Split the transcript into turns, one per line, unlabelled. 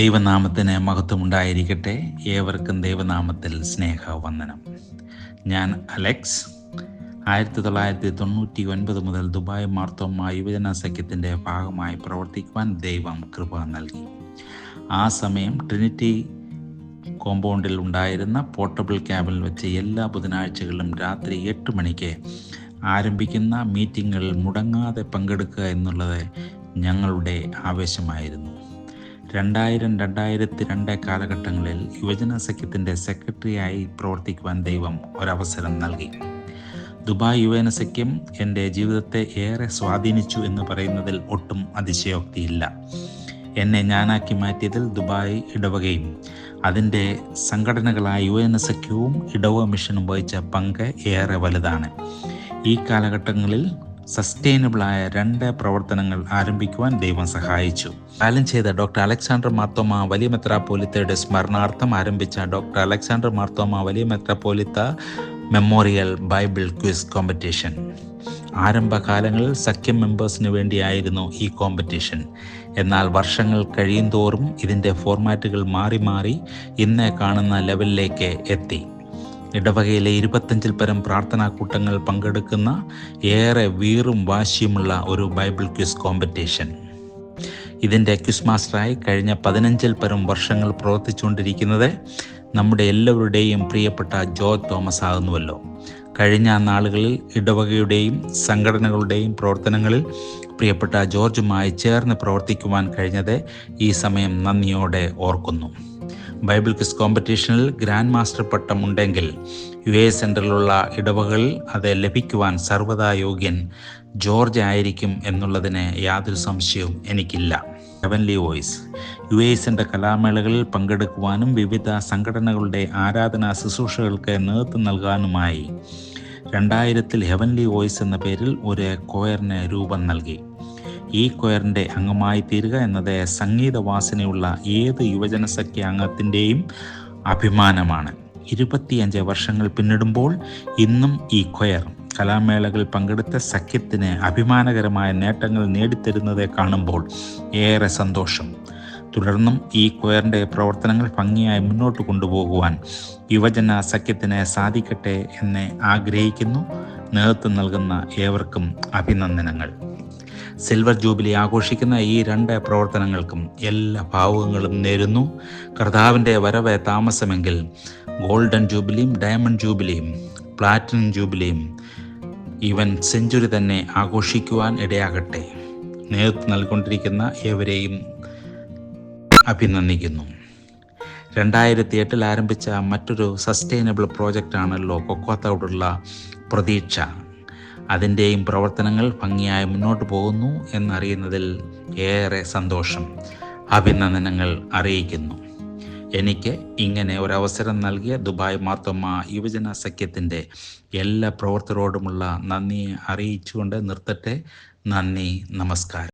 ദൈവനാമത്തിന് മഹത്വമുണ്ടായിരിക്കട്ടെ. ഏവർക്കും ദൈവനാമത്തിൽ സ്നേഹ വന്ദനം ഞാൻ അലക്സ്. ആയിരത്തി തൊള്ളായിരത്തി തൊണ്ണൂറ്റി ഒൻപത് മുതൽ ദുബായ് മാർത്തോമ യുവജന സഖ്യത്തിന്റെ ഭാഗമായി പ്രവർത്തിക്കുവാൻ ദൈവം കൃപ നൽകി. ആ സമയം ട്രിനിറ്റി കോമ്പൗണ്ടിൽ ഉണ്ടായിരുന്ന പോർട്ടബിൾ ക്യാബിൽ വെച്ച് എല്ലാ ബുധനാഴ്ചകളിലും രാത്രി എട്ട് മണിക്ക് ആരംഭിക്കുന്ന മീറ്റിങ്ങുകളിൽ മുടങ്ങാതെ പങ്കെടുക്കുക എന്നുള്ളത് ഞങ്ങളുടെ ആവേശമായിരുന്നു. രണ്ടായിരം രണ്ടായിരത്തി രണ്ട് കാലഘട്ടങ്ങളിൽ യുവജന സഖ്യത്തിന്റെ സെക്രട്ടറിയായി പ്രവർത്തിക്കുവാൻ ദൈവം ഒരവസരം നൽകി. ദുബായ് യുവജന സഖ്യം എന്റെ ജീവിതത്തെ ഏറെ സ്വാധീനിച്ചു എന്ന് പറയുന്നതിൽ ഒട്ടും അതിശയോക്തിയില്ല. എന്നെ ഞാനാക്കി മാറ്റിയതിൽ ദുബായ് ഇടവകയും അതിന്റെ സംഘടനകളായ യുവജന സഖ്യവും ഇടവ മിഷനും വഹിച്ച പങ്ക് ഏറെ വലുതാണ്. ഈ കാലഘട്ടങ്ങളിൽ സസ്റ്റൈനബിളായ രണ്ട് പ്രവർത്തനങ്ങൾ ആരംഭിക്കുവാൻ ദൈവം സഹായിച്ചു. കാലം ചെയ്ത ഡോക്ടർ അലക്സാണ്ടർ മാർത്തോമ വലിയ മെത്രാപോലിത്തയുടെ സ്മരണാർത്ഥം ആരംഭിച്ച ഡോക്ടർ അലക്സാണ്ടർ മാർത്തോമ വലിയ മെത്രാപോലിത്ത മെമ്മോറിയൽ ബൈബിൾ ക്വിസ് കോമ്പറ്റീഷൻ. ആരംഭകാലങ്ങളിൽ സഖ്യം മെമ്പേഴ്സിന് വേണ്ടിയായിരുന്നു ഈ കോമ്പറ്റീഷൻ. എന്നാൽ വർഷങ്ങൾ കഴിയും തോറും ഇതിന്റെ ഫോർമാറ്റുകൾ മാറി മാറി ഇന്ന് കാണുന്ന ലെവലിലേക്ക് എത്തി. ഇടവകയിലെ ഇരുപത്തഞ്ചിൽ പരം പ്രാർത്ഥനാ കൂട്ടങ്ങൾ പങ്കെടുക്കുന്ന ഏറെ വീറും വാശിയുമുള്ള ഒരു ബൈബിൾ ക്വിസ് കോമ്പറ്റീഷൻ. ഇതിന്റെ ക്വിസ് മാസ്റ്ററായി കഴിഞ്ഞ പതിനഞ്ചിൽ പരം വർഷങ്ങൾ പ്രവർത്തിച്ചുകൊണ്ടിരിക്കുന്നത് നമ്മുടെ എല്ലാവരുടെയും പ്രിയപ്പെട്ട ജോ തോമസ് ആകുന്നുവല്ലോ. കഴിഞ്ഞ നാളുകളിൽ ഇടവകയുടെയും സംഘടനകളുടെയും പ്രവർത്തനങ്ങളിൽ പ്രിയപ്പെട്ട ജോർജുമായി ചേർന്ന് പ്രവർത്തിക്കുവാൻ കഴിഞ്ഞത് ഈ സമയം നന്ദിയോടെ ഓർക്കുന്നു. ബൈബിൾ ക്വിസ് കോമ്പറ്റീഷനിൽ ഗ്രാൻഡ് മാസ്റ്റർ പട്ടം ഉണ്ടെങ്കിൽ യു എ സെന്ററിലുള്ള ഇടവകളിൽ അത് ലഭിക്കുവാൻ സർവതാ യോഗ്യൻ ജോർജ് ആയിരിക്കും എന്നുള്ളതിന് യാതൊരു സംശയവും എനിക്കില്ല. ഹെവൻലി വോയിസ് യു എ സെന്റെ കലാമേളകളിൽ പങ്കെടുക്കുവാനും വിവിധ സംഘടനകളുടെ ആരാധനാ ശുശ്രൂഷകൾക്ക് നേതൃത്വം നൽകാനുമായി രണ്ടായിരത്തിൽ ഹെവൻലി വോയിസ് എന്ന പേരിൽ ഒരു കോയറിന് രൂപം നൽകി. ഈ കൊയറിന്റെ അംഗമായി തീരുക എന്നത് സംഗീതവാസനയുള്ള ഏത് യുവജന സഖ്യ അംഗത്തിന്റെയും അഭിമാനമാണ്. ഇരുപത്തിയഞ്ച് വർഷങ്ങൾ പിന്നിടുമ്പോൾ ഇന്നും ഈ കൊയർ കലാമേളകളിൽ പങ്കെടുത്ത സഖ്യത്തിന് അഭിമാനകരമായ നേട്ടങ്ങൾ നേടിത്തരുന്നത് കാണുമ്പോൾ ഏറെ സന്തോഷം. തുടർന്നും ഈ കൊയറിന്റെ പ്രവർത്തനങ്ങൾ ഭംഗിയായി മുന്നോട്ട് കൊണ്ടുപോകുവാൻ യുവജന സഖ്യത്തിന് സാധിക്കട്ടെ എന്ന് ആഗ്രഹിക്കുന്നു. നേതൃത്വം നൽകുന്ന ഏവർക്കും അഭിനന്ദനങ്ങൾ. സിൽവർ ജൂബിലി ആഘോഷിക്കുന്ന ഈ രണ്ട് പ്രവർത്തനങ്ങൾക്കും എല്ലാ ഭാവുകങ്ങളും നേരുന്നു. കർത്താവിന്റെ വരവ് താമസമെങ്കിൽ ഗോൾഡൻ ജൂബിലിയും ഡയമണ്ട് ജൂബിലിയും പ്ലാറ്റിനം ജൂബിലിയും ഇവൻ സെഞ്ചുറി തന്നെ ആഘോഷിക്കുവാൻ ഇടയാകട്ടെ. നേതൃത്വം നൽകൊണ്ടിരിക്കുന്ന ഏവരെയും അഭിനന്ദിക്കുന്നു. രണ്ടായിരത്തി എട്ടിൽ ആരംഭിച്ച മറ്റൊരു സസ്റ്റൈനബിൾ പ്രോജക്റ്റാണല്ലോ കൊക്കോത്തോടുള്ള പ്രതീക്ഷ. അതിന്റെയും പ്രവർത്തനങ്ങൾ ഭംഗിയായി മുന്നോട്ട് പോകുന്നു എന്നറിയുന്നതിൽ ഏറെ സന്തോഷം. അഭിനന്ദനങ്ങൾ അറിയിക്കുന്നു. എനിക്ക് ഇങ്ങനെ ഒരവസരം നൽകിയ ദുബായ് മാത്തമ്മ യുവജന സഖ്യത്തിന്റെ എല്ലാ പ്രവർത്തകരോടുമുള്ള നന്ദി അറിയിച്ചുകൊണ്ട് നിർത്തട്ടെ. നന്ദി നമസ്കാരം.